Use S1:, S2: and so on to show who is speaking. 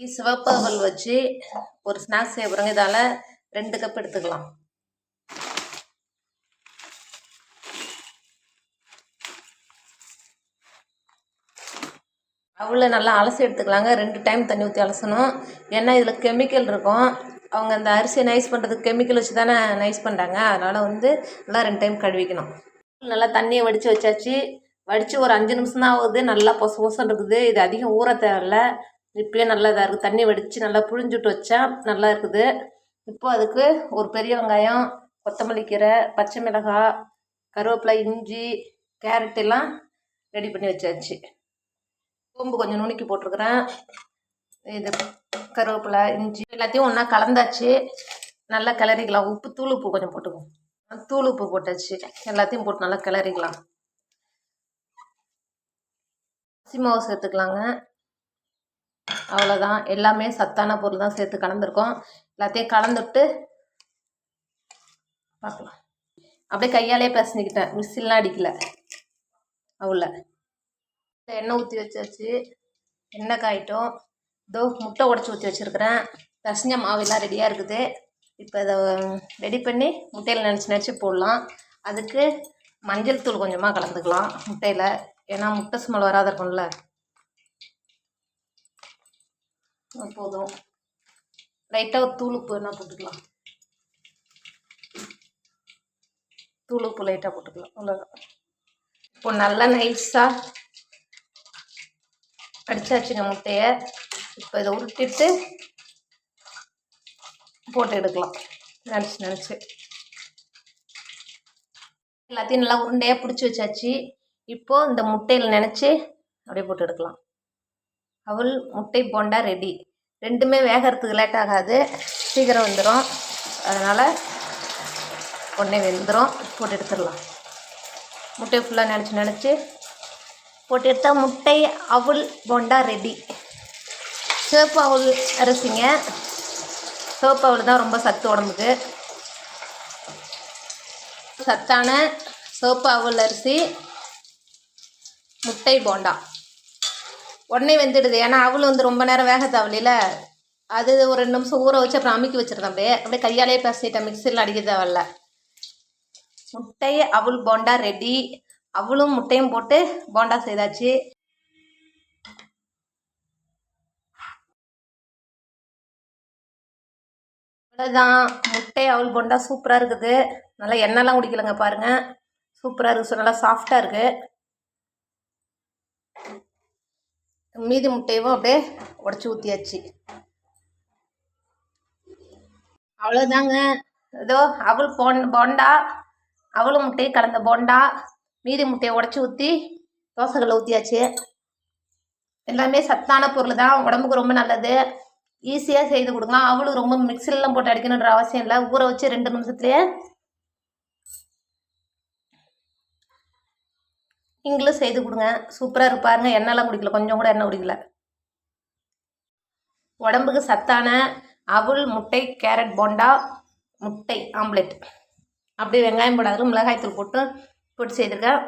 S1: சிவப்பு அவல் வச்சு ஒரு ஸ்நாக்ஸ் செய்ய போகிறோங்க இதால் ரெண்டு கப் எடுத்துக்கலாம். அவ்வளோ நல்லா அலசி எடுத்துக்கலாங்க. ரெண்டு டைம் தண்ணி ஊற்றி அலசணும். ஏன்னா இதில் கெமிக்கல் இருக்கும். அவங்க அந்த அரிசியை நைஸ் பண்ணுறதுக்கு கெமிக்கல் வச்சு தானே நைஸ் பண்ணுறாங்க அதனால் வந்து நல்லா ரெண்டு டைம் கழுவிக்கணும் நல்லா தண்ணியை வடித்து வச்சாச்சு. வடித்து ஒரு அஞ்சு நிமிஷம் தான் ஆகுது. நல்லா பொச பொசன்னு இருக்குது. இது அதிகம் ஊற தேவையில்ல. இப்போயே நல்லா இதாக இருக்குது தண்ணி வடித்து நல்லா புழிஞ்சுட்டு வச்சா நல்லா இருக்குது. இப்போ அதுக்கு ஒரு பெரிய வெங்காயம் கொத்தமல்லி கீரை பச்சை மிளகாய் கருவேப்பிலை இஞ்சி கேரட் எல்லாம் ரெடி பண்ணி வச்சாச்சு. சோம்பு கொஞ்சம் நுணுக்கி போட்டிருக்கிறேன். இது கருவேப்பிலை இஞ்சி எல்லாத்தையும் ஒன்றா கலந்தாச்சு. நல்லா கிளறிக்கலாம். உப்பு தூள் உப்பு கொஞ்சம் போட்டுக்குவோம் தூள் உப்பு போட்டாச்சு. எல்லாத்தையும் போட்டு நல்லா கிளறிக்கலாம். அரிசி மாவு சேர்த்துக்கலாங்க. அவ்வளோதான் எல்லாமே சத்தான பொருள் தான் சேர்த்து கலந்துருக்கோம். எல்லாத்தையும் கலந்துட்டு பார்க்கலாம். அப்படியே கையாலே பிசைஞ்சிக்கிட்டேன் மிக்சிலாம் அடிக்கல. அவ்வளோ எண்ணெய் ஊற்றி வச்சாச்சு. எண்ணெய் காயிட்டும். இதோ முட்டை உடச்சி ஊற்றி வச்சுருக்கிறேன். தசஞ்ச மாவெல்லாம் ரெடியாக இருக்குது. இப்போ இதை ரெடி பண்ணி முட்டையில் நினச்சி நினச்சி போடலாம். அதுக்கு மஞ்சள் தூள் கொஞ்சமாக கலந்துக்கலாம் முட்டையில். ஏன்னா முட்டை ஸ்மெல் வராத இருக்கும்ல. போதும். லைட்டாக ஒரு தூளுப்பு வேணால் என்ன போட்டுக்கலாம். தூளுப்பு லைட்டாக போட்டுக்கலாம். அவ்வளோதான் இப்போ நல்லா நைஸாக அடித்தாச்சுங்க முட்டையை. இப்போ இதை உருட்டிட்டு போட்டு எடுக்கலாம். நினச்சி நினச்சி. எல்லாத்தையும் நல்லா உருண்டையாக பிடிச்சி வச்சாச்சு. இப்போது இந்த முட்டையில் நினச்சி அப்படியே போட்டு எடுக்கலாம். அவள் முட்டை போண்டா ரெடி ரெண்டுமே வேகிறதுக்கு லேட் ஆகாது. சீக்கிரம் வந்துடும் அதனால் உடனே வெந்துடும் போட்டு எடுத்துடலாம். முட்டை ஃபுல்லாக நினச்சி நினச்சி போட்டு எடுத்தால் முட்டை அவல் போண்டா ரெடி சிவப்பு அவல் அரிசிங்க. சிவப்பு அவள் தான் ரொம்ப சத்து உடம்புக்கு. சத்தான சிவப்பு அவல் அரிசி முட்டை போண்டா. உடனே வெந்துடுது. ஏன்னா அவள் வந்து ரொம்ப நேரம் வேக தேவையில்ல அது ஒரு ரெண்டு நிமிஷம் ஊற வச்சு அப்புறம் அமுக்கி வச்சிருந்தேன் அப்படியே. அப்படியே கையாலே பேசிட்டேன் மிக்சியில் அடிக்க தேவையில்ல முட்டை அவள் போண்டா ரெடி அவளும் முட்டையும் போட்டு போண்டா செய்தாச்சு. அவ்வளோதான் முட்டை அவள் போண்டா சூப்பராக இருக்குது. நல்லா எண்ணெய்லாம் குடிக்கலங்க பாருங்கள் சூப்பராக இருக்குது நல்லா சாஃப்டாக இருக்குது மீதி முட்டையும் அப்படியே உடச்சி ஊற்றியாச்சு அவ்வளோதாங்க ஏதோ அவள் போன் போண்டா அவளும் முட்டையும் கலந்த போண்டா மீதி முட்டையை உடச்சி ஊற்றி தோசைகளை ஊற்றியாச்சு எல்லாமே சத்தான பொருள் தான் உடம்புக்கு ரொம்ப நல்லது. ஈஸியாக செய்து கொடுக்கலாம். அவளும் ரொம்ப மிக்சிலெலாம் போட்டு அடிக்கணுன்ற அவசியம் இல்லை. ஊற வச்சு ரெண்டு நிமிஷத்துலேயே நீங்களும் செய்து கொடுங்க. சூப்பராக இருப்பாருங்க. எண்ணெய்லாம் குடிக்கல. கொஞ்சம் கூட எண்ணெய் குடிக்கல. உடம்புக்கு சத்தான அவுள் முட்டை கேரட் போண்டா முட்டை ஆம்லெட். அப்படியே வெங்காயம் போடாத மிளகாய்த்தூள் போட்டு போட்டு செய்திருக்கேன்